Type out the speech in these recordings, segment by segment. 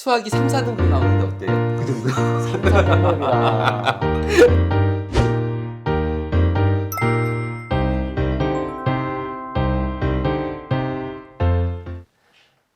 수학이 3, 4등급 나오는데 어때요? 그 정도? 삼사등급이라.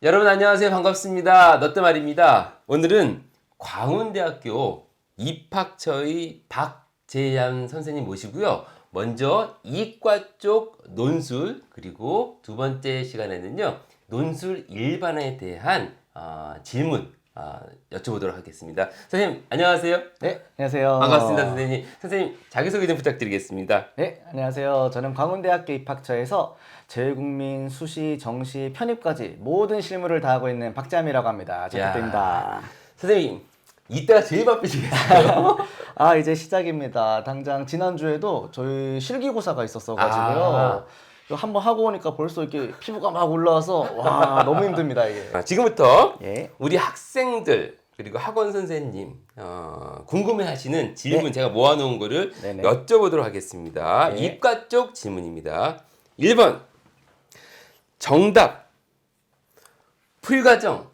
여러분 안녕하세요. 반갑습니다. 너뜨말입니다. 오늘은 광운대학교 입학처의 박재양 선생님 모시고요. 먼저 이과 쪽 논술 그리고 두 번째 시간에는요. 논술 일반에 대한 어, 질문 어, 여쭤보도록 하겠습니다. 선생님 안녕하세요. 네, 안녕하세요. 반갑습니다, 선생님. 선생님 자기소개 좀 부탁드리겠습니다. 네, 안녕하세요. 저는 광운대학교 입학처에서 제일국민 수시, 정시, 편입까지 모든 실무를 다 하고 있는 박재함이라고 합니다. 잘 야. 부탁드립니다. 선생님 이때가 제일 바쁘시겠어요. 아, 이제 시작입니다. 당장 지난주에도 저희 실기고사가 있었어가지고요. 아. 한번 하고 오니까 벌써 이렇게 피부가 막 올라와서 와 너무 힘듭니다 이게. 아, 지금부터 예. 우리 학생들 그리고 학원 선생님 어, 궁금해하시는 질문 제가 모아놓은 거를 네네. 여쭤보도록 하겠습니다. 네. 이과 쪽 질문입니다. 1번 정답 풀과정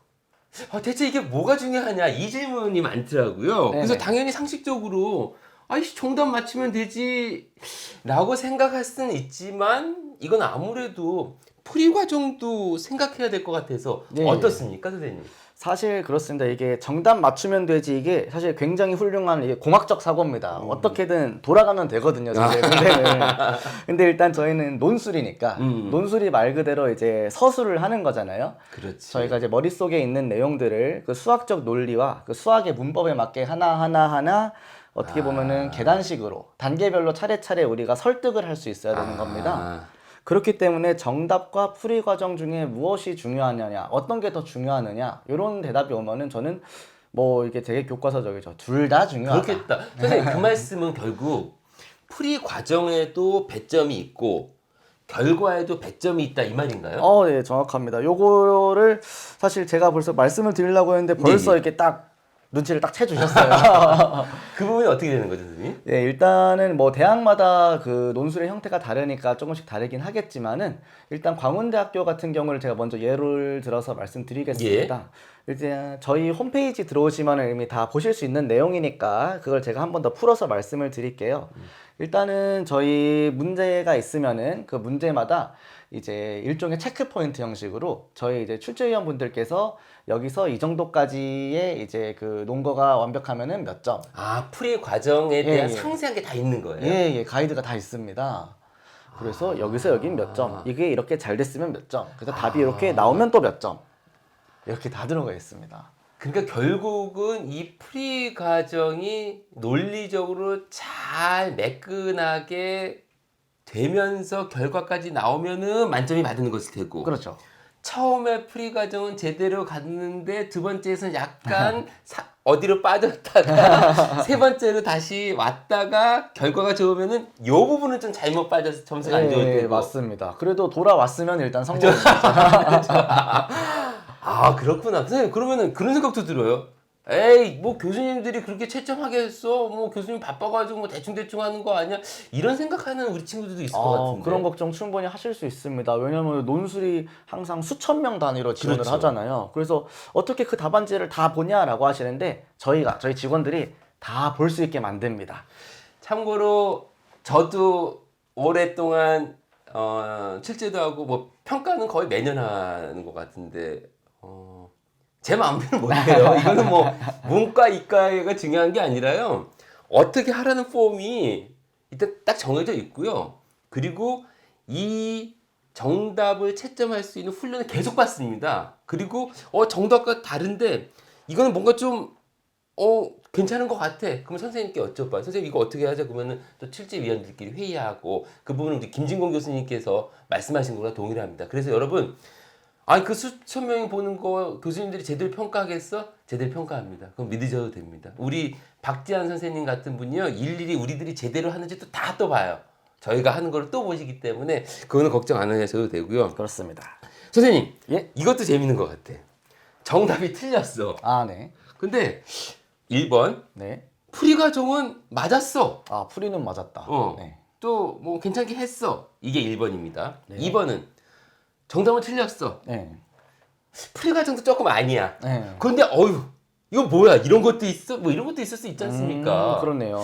아, 대체 이게 뭐가 중요하냐 이 질문이 많더라고요. 그래서 네네. 당연히 상식적으로 아이씨 정답 맞추면 되지 라고 생각할 수는 있지만 이건 아무래도 풀이 과정도 생각해야 될 것 같아서 네. 어떻습니까 선생님? 사실 그렇습니다. 이게 정답 맞추면 되지 이게 사실 굉장히 훌륭한 이게 공학적 사고입니다. 어떻게든 돌아가면 되거든요. 사실 근데는 근데 일단 저희는 논술이니까 음. 논술이 말 그대로 이제 서술을 하는 거잖아요. 그렇지. 저희가 이제 머릿속에 있는 내용들을 그 수학적 논리와 그 수학의 문법에 맞게 하나 하나 하나 어떻게 보면은 계단식으로 단계별로 차례차례 우리가 설득을 할 수 있어야 되는 겁니다. 아, 그렇기 때문에 정답과 풀이 과정 중에 무엇이 중요하느냐, 어떤 게 더 중요하느냐, 이런 대답이 오면은 저는 뭐 이게 되게 교과서적이죠. 둘 다 중요하다. 그렇겠다. 선생님 그 말씀은 결국 풀이 과정에도 배점이 있고 결과에도 배점이 있다 이 말인가요? 어, 네, 정확합니다. 요거를 사실 제가 벌써 말씀을 드리려고 했는데 벌써 네, 네. 이렇게 딱 눈치를 딱 채주셨어요. 그 부분이 어떻게 되는 거죠, 선생님? 네, 일단은 뭐 대학마다 그 논술의 형태가 다르니까 조금씩 다르긴 하겠지만은 일단 광운대학교 같은 경우를 제가 먼저 예를 들어서 말씀드리겠습니다. 일단 저희 홈페이지 들어오시면 이미 다 보실 수 있는 내용이니까 그걸 제가 한 번 더 풀어서 말씀을 드릴게요. 일단은 저희 문제가 있으면은 그 문제마다 이제 일종의 체크 포인트 형식으로 저희 이제 출제위원 분들께서 여기서 이 정도까지의 이제 그 논거가 완벽하면은 몇 점, 아 풀이 과정에 예, 대한 예. 상세한 게 다 있는 거예요. 예, 예, 가이드가 다 있습니다. 그래서 여기서 여긴 몇 점, 이게 이렇게 잘 됐으면 몇 점, 그래서 답이 이렇게 나오면 또 몇 점, 이렇게 다 들어가 있습니다. 그러니까 결국은 이 풀이 과정이 논리적으로 잘 매끈하게 되면서 결과까지 나오면은 만점이 받는 것일 테고 그렇죠. 처음에 풀이 과정은 제대로 갔는데 두 번째에서는 약간 사- 어디로 빠졌다가 세 번째로 다시 왔다가 결과가 좋으면은 요 부분은 좀 잘못 빠져서 점수가 안 좋을 예, 테고 맞습니다. 그래도 돌아왔으면 일단 성공. 아 그렇구나 선생님 그러면은 그런 생각도 들어요 에이 뭐 교수님들이 그렇게 채점하게 했어 뭐 교수님 바빠가지고 뭐 대충 대충 하는 거 아니야 이런 생각하는 우리 친구들도 있을 것 어, 같은데 그런 걱정 충분히 하실 수 있습니다. 왜냐하면 논술이 항상 수천 명 단위로 지원을 그렇죠. 하잖아요. 그래서 어떻게 그 답안지를 다 보냐라고 하시는데 저희가 저희 직원들이 다 볼 수 있게 만듭니다. 참고로 저도 오랫동안 어, 출제도 하고 뭐 평가는 거의 매년 하는 것 같은데 어, 제 마음대로 못해요. 이거는 뭐 문과 이과가 중요한 게 아니라요. 어떻게 하라는 폼이 일단 딱 정해져 있고요. 그리고 이 정답을 채점할 수 있는 훈련을 계속 받습니다. 그리고 어 정답과 다른데 이거는 뭔가 좀 어 괜찮은 것 같아. 그러면 선생님께 여쭤봐. 선생님 이거 어떻게 하자 그러면은 또 출제위원들끼리 회의하고 그 부분은 우리 김진공 교수님께서 말씀하신 거랑 동의를 합니다. 그래서 여러분 아니 그 수천 명이 보는 거 교수님들이 제대로 평가하겠어? 제대로 평가합니다. 그럼 믿으셔도 됩니다. 우리 박지한 선생님 같은 분이요 일일이 우리들이 제대로 하는지 또 다 또 봐요. 저희가 하는 걸 또 보시기 때문에 그거는 걱정 안 하셔도 되고요. 그렇습니다. 선생님 예? 이것도 재밌는 것 같아. 정답이 틀렸어. 아, 네. 근데 1번 네. 풀이 과정은 맞았어. 아, 풀이는 맞았다. 어. 네. 또 뭐 괜찮게 했어. 이게 1번입니다. 네. 2번은 정답은 틀렸어. 네. 과정도 조금 아니야. 네. 근데 어휴 이거 뭐야 이런 것도 있어 뭐 이런 것도 있을 수 있지 않습니까? 음, 그렇네요.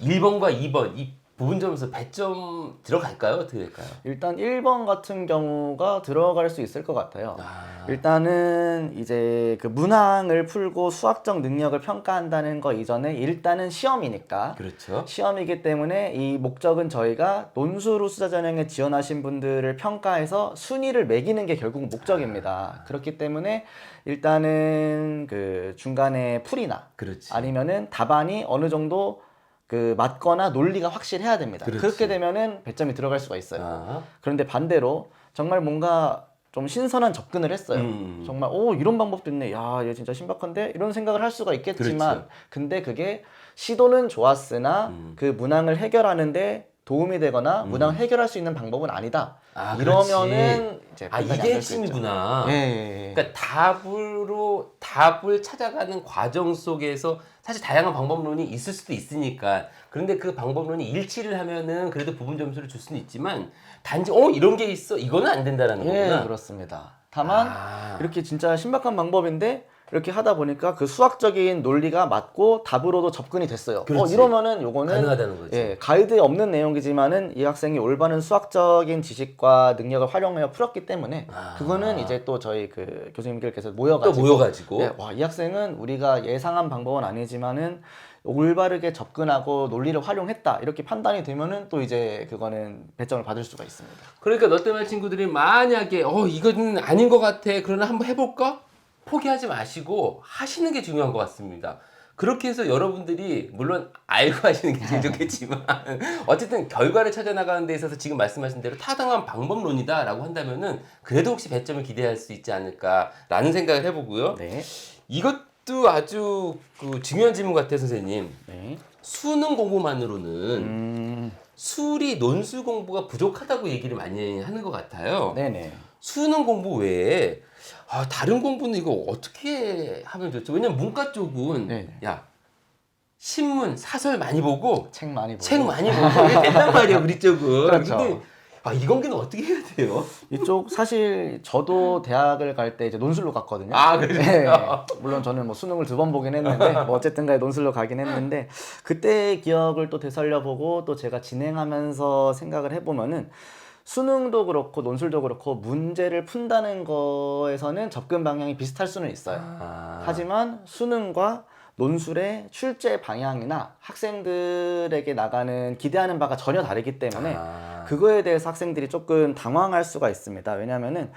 1번과 2번 이 부분 점에서 배점 들어갈까요? 어떻게 될까요? 일단 1번 같은 경우가 들어갈 수 있을 것 같아요. 아, 일단은 이제 그 문항을 풀고 수학적 능력을 평가한다는 거 이전에 일단은 시험이니까 그렇죠. 시험이기 때문에 이 목적은 저희가 논술후 수자 전형에 지원하신 분들을 평가해서 순위를 매기는 게 결국 목적입니다. 그렇기 때문에 일단은 그 중간에 풀이나 그렇지. 아니면은 답안이 어느 정도 그 맞거나 논리가 확실해야 됩니다. 그렇지. 그렇게 되면은 배점이 들어갈 수가 있어요. 아, 그런데 반대로 정말 뭔가 좀 신선한 접근을 했어요. 음. 정말 오 이런 방법도 있네. 야, 얘 진짜 신박한데 이런 생각을 할 수가 있겠지만 그렇죠. 근데 그게 시도는 좋았으나 음. 그 문항을 해결하는데 도움이 되거나 문항을 해결할 수 있는 방법은 아니다. 아, 이러면은 이제 아 이게. 핵심이구나. 예, 예, 예. 그러니까 답으로 답을 찾아가는 과정 속에서 사실 다양한 방법론이 있을 수도 있으니까 그런데 그 방법론이 일치를 하면은 그래도 부분 점수를 줄 수는 있지만 단지 어 이런 게 있어 이거는 안 된다라는 예, 거구나. 그렇습니다. 다만 아. 이렇게 진짜 신박한 방법인데 이렇게 하다 보니까 그 수학적인 논리가 맞고 답으로도 접근이 됐어요. 어, 그렇지. 이러면은 요거는 가능하다는 거지. 예, 가이드에 없는 내용이지만은 이 학생이 올바른 수학적인 지식과 능력을 활용하여 풀었기 때문에 아. 그거는 이제 또 저희 그 교수님들께서 또 모여가지고 모여가지고 예, 와, 이 학생은 우리가 예상한 방법은 아니지만은 올바르게 접근하고 논리를 활용했다 이렇게 판단이 되면은 또 이제 그거는 배점을 받을 수가 있습니다. 그러니까 너 때문에 친구들이 만약에 어 이거는 아닌 것 같아 그러나 한번 해볼까 포기하지 마시고 하시는 게 중요한 것 같습니다. 그렇게 해서 여러분들이 물론 알고 하시는 게 제일 좋겠지만 어쨌든 결과를 찾아 나가는 데 있어서 지금 말씀하신 대로 타당한 방법론이다 라고 한다면은 그래도 혹시 배점을 기대할 수 있지 않을까라는 생각을 해보고요. 네. 이것도 아주 그 중요한 질문 같아요, 선생님. 네. 수능 공부만으로는 음, 술이 논술 공부가 부족하다고 얘기를 많이 하는 것 같아요. 네네. 수능 공부 외에 아, 다른 공부는 이거 어떻게 하면 좋죠? 왜냐면 문과 쪽은 네. 야 신문 사설 많이 보고 책 많이 보고. 책 많이 보고 이게 된단 말이야 우리 쪽은. 그렇죠. 근데 아, 이 관계는 어떻게 해야 돼요? 이쪽 사실 저도 대학을 갈 때 이제 논술로 갔거든요. 아 그래요? 네. 물론 저는 뭐 수능을 두 번 보긴 했는데 뭐 어쨌든 간에 논술로 가긴 했는데 그때 기억을 또 되살려 보고 또 제가 진행하면서 생각을 해 보면은 수능도 그렇고 논술도 그렇고 문제를 푼다는 거에서는 접근 방향이 비슷할 수는 있어요. 아, 하지만 수능과 논술의 출제 방향이나 학생들에게 나가는 기대하는 바가 전혀 다르기 때문에 아, 그거에 대해서 학생들이 조금 당황할 수가 있습니다. 왜냐하면은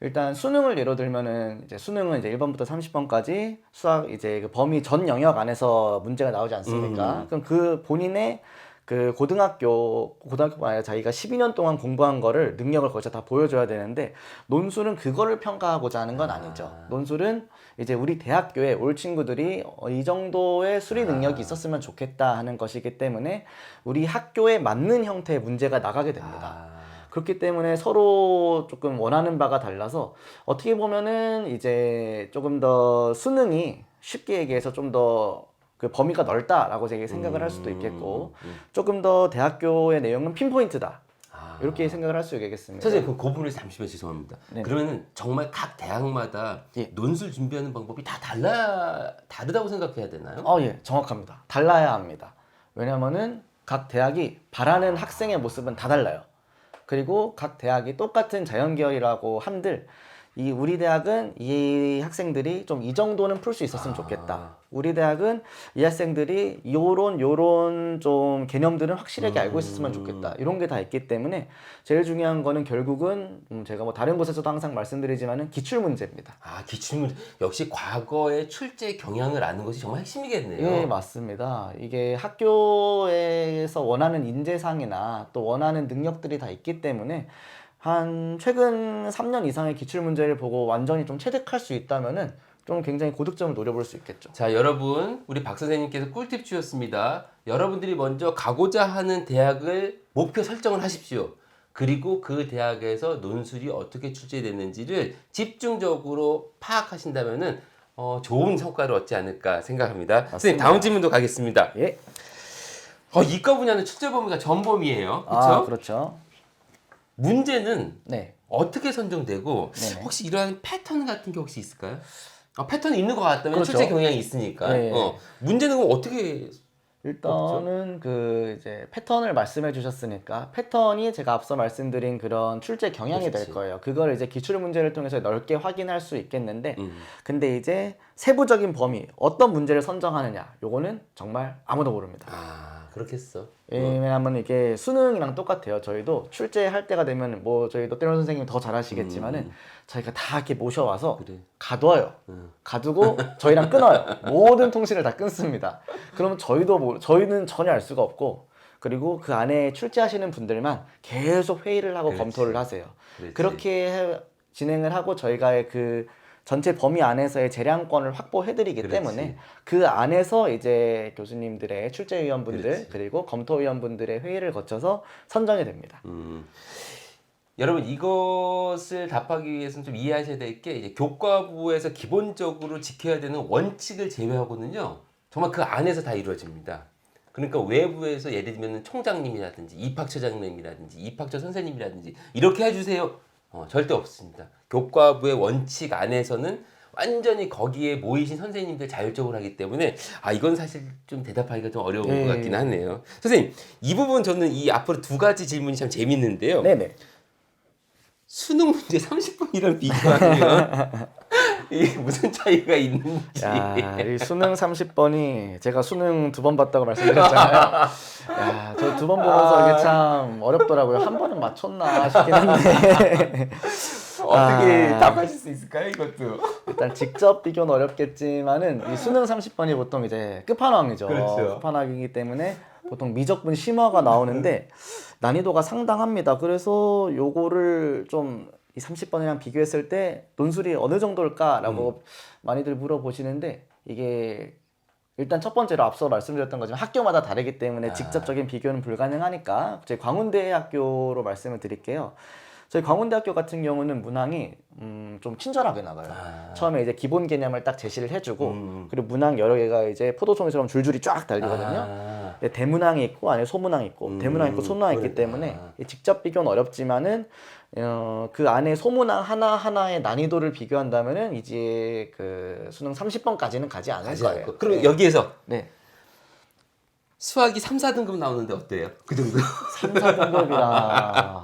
일단 수능을 예로 들면은 이제 수능은 이제 1번부터 30번까지 수학 이제 그 범위 전 영역 안에서 문제가 나오지 않습니까? 음. 그럼 그 본인의 그 고등학교 고등학교가 아니라 자기가 12년 동안 공부한 거를 능력을 거기서 다 보여줘야 되는데 논술은 그거를 평가하고자 하는 건 아니죠. 논술은 이제 우리 대학교에 올 친구들이 어, 이 정도의 수리 능력이 있었으면 좋겠다 하는 것이기 때문에 우리 학교에 맞는 형태의 문제가 나가게 됩니다. 아, 그렇기 때문에 서로 조금 원하는 바가 달라서 어떻게 보면은 이제 조금 더 수능이 쉽게 얘기해서 좀더 그 범위가 넓다라고 생각을 할 수도 있겠고 음, 조금 더 대학교의 내용은 핀포인트다 아. 이렇게 생각을 할 수 있겠습니다. 선생님 그 부분을 잠시만 죄송합니다. 네. 그러면은 정말 각 대학마다 예. 논술 준비하는 방법이 다 달라 다르다고 생각해야 되나요? 어, 예, 정확합니다. 달라야 합니다. 왜냐면은 각 대학이 바라는 학생의 모습은 다 달라요. 그리고 각 대학이 똑같은 자연계열이라고 한들 이 우리 대학은 이 학생들이 좀 이 정도는 풀 수 있었으면 좋겠다. 우리 대학은 이 학생들이 요런 요런 좀 개념들은 확실하게 알고 있었으면 좋겠다. 이런 게 다 있기 때문에 제일 중요한 거는 결국은 음, 제가 뭐 다른 곳에서도 항상 말씀드리지만은 기출 문제입니다. 아 기출문 역시 과거의 출제 경향을 아는 것이 정말 핵심이겠네요. 예, 맞습니다. 이게 학교에서 원하는 인재상이나 또 원하는 능력들이 다 있기 때문에 한 최근 3년 이상의 기출 문제를 보고 완전히 좀 체득할 수 있다면은 좀 굉장히 고득점을 노려볼 수 있겠죠. 자 여러분 우리 박 선생님께서 꿀팁 주셨습니다. 여러분들이 먼저 가고자 하는 대학을 목표 설정을 하십시오. 그리고 그 대학에서 논술이 어떻게 출제됐는지를 집중적으로 파악하신다면은 어, 좋은 성과를 얻지 않을까 생각합니다. 선생님 다음 질문도 가겠습니다. 예. 어, 이과 분야는 출제 범위가 전범위예요. 그렇죠? 아, 그렇죠. 문제는 네. 어떻게 선정되고 네네. 혹시 이러한 패턴 같은 게 혹시 있을까요? 아, 패턴이 있는 것 같다면 그렇죠. 출제 경향이 있으니까. 네. 어, 문제는 그럼 어떻게 일단은 그 이제 패턴을 말씀해 주셨으니까 패턴이 제가 앞서 말씀드린 그런 출제 경향이 그렇지. 될 거예요. 그걸 이제 기출 문제를 통해서 넓게 확인할 수 있겠는데 음. 근데 이제 세부적인 범위 어떤 문제를 선정하느냐 요거는 정말 아무도 모릅니다. 아 그렇겠어. 왜냐하면 이게 수능이랑 똑같아요. 저희도 출제할 때가 되면 뭐 저희 노태현 선생님 더 잘하시겠지만은 음. 저희가 다 이렇게 모셔와서 그래. 가둬요. 음. 가두고 저희랑 끊어요. 모든 통신을 다 끊습니다. 그러면 저희도 뭐, 저희는 전혀 알 수가 없고 그리고 그 안에 출제하시는 분들만 계속 회의를 하고 그렇지. 검토를 하세요. 그렇지. 그렇게 해- 진행을 하고 저희가 그 전체 범위 안에서의 재량권을 확보해드리기 그렇지. 때문에 그 안에서 이제 교수님들의 출제위원분들. 그리고 검토위원분들의 회의를 거쳐서 선정이 됩니다. 음. 여러분 이것을 답하기 위해서는 좀 이해하셔야 될 게 이제 교과부에서 기본적으로 지켜야 되는 원칙을 제외하고는요 정말 그 안에서 다 이루어집니다. 그러니까 외부에서 예를 들면 총장님이라든지 입학처장님이라든지 입학처 선생님이라든지 이렇게 해주세요. 어, 절대 없습니다. 교과부의 원칙 안에서는 완전히 거기에 모이신 선생님들 자율적으로 하기 때문에 아 이건 사실 좀 대답하기가 좀 어려운 네. 것 같긴 하네요. 선생님 이 부분 저는 이 앞으로 두 가지 질문이 참 재밌는데요. 네네. 수능 문제 30분이랑 비교하면 이게 무슨 차이가 있는지. 야, 이 수능 30번이 제가 수능 두 번 봤다고 말씀드렸잖아요. 야, 저 두 번 보면서 아. 이게 참 어렵더라고요. 한 번은 맞췄나 싶긴 한데. 어떻게 아. 답하실 수 있을까요, 이것도? 일단 직접 비교는 어렵겠지만은 이 수능 30번이 보통 이제 끝판왕이죠. 그렇죠. 끝판왕이기 때문에 보통 미적분 심화가 나오는데 난이도가 상당합니다. 그래서 요거를 좀 이 30번이랑 비교했을 때 논술이 어느 정도일까라고 많이들 물어보시는데 이게 일단 첫 번째로 앞서 말씀드렸던 것처럼 학교마다 다르기 때문에 아. 직접적인 비교는 불가능하니까 저희 광운대 학교로 말씀을 드릴게요. 저희 광운대학교 같은 경우는 문항이 음, 좀 친절하게 나가요. 아. 처음에 이제 기본 개념을 딱 제시를 해주고 음. 그리고 문항 여러 개가 이제 포도송이처럼 줄줄이 쫙 달리거든요. 아. 근데 대문항이 있고 안에 소문항이 있고 음, 대문항 있고 소문항이 있기. 때문에 직접 비교는 어렵지만은 어, 그 안에 소문항 하나 하나의 난이도를 비교한다면은 이제 그 수능 30번까지는 가지 않을 가지 거예요. 그럼 네. 여기에서 네. 수학이 3, 4등급 나오는데 어때요? 그 정도? 3, 4등급이라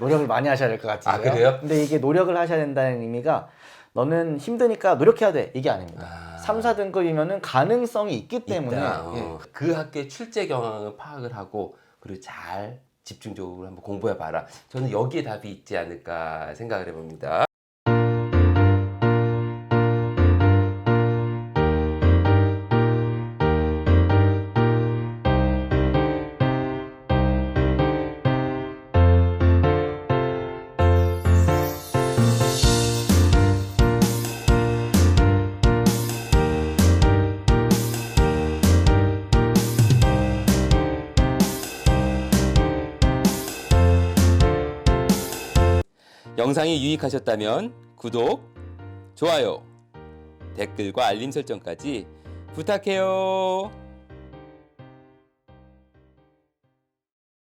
노력을 많이 하셔야 될 것 같아요. 아, 그래요? 근데 이게 노력을 하셔야 된다는 의미가 너는 힘드니까 노력해야 돼 이게 아닙니다. 아. 3, 4등급이면은 가능성이 있기 때문에 있다. 어. 예. 그 학교의 출제 경향을 파악을 하고 그리고 잘 집중적으로 한번 공부해 봐라. 저는 여기에 답이 있지 않을까 생각을 해봅니다. 영상이 유익하셨다면 구독, 좋아요, 댓글과 알림 설정까지 부탁해요.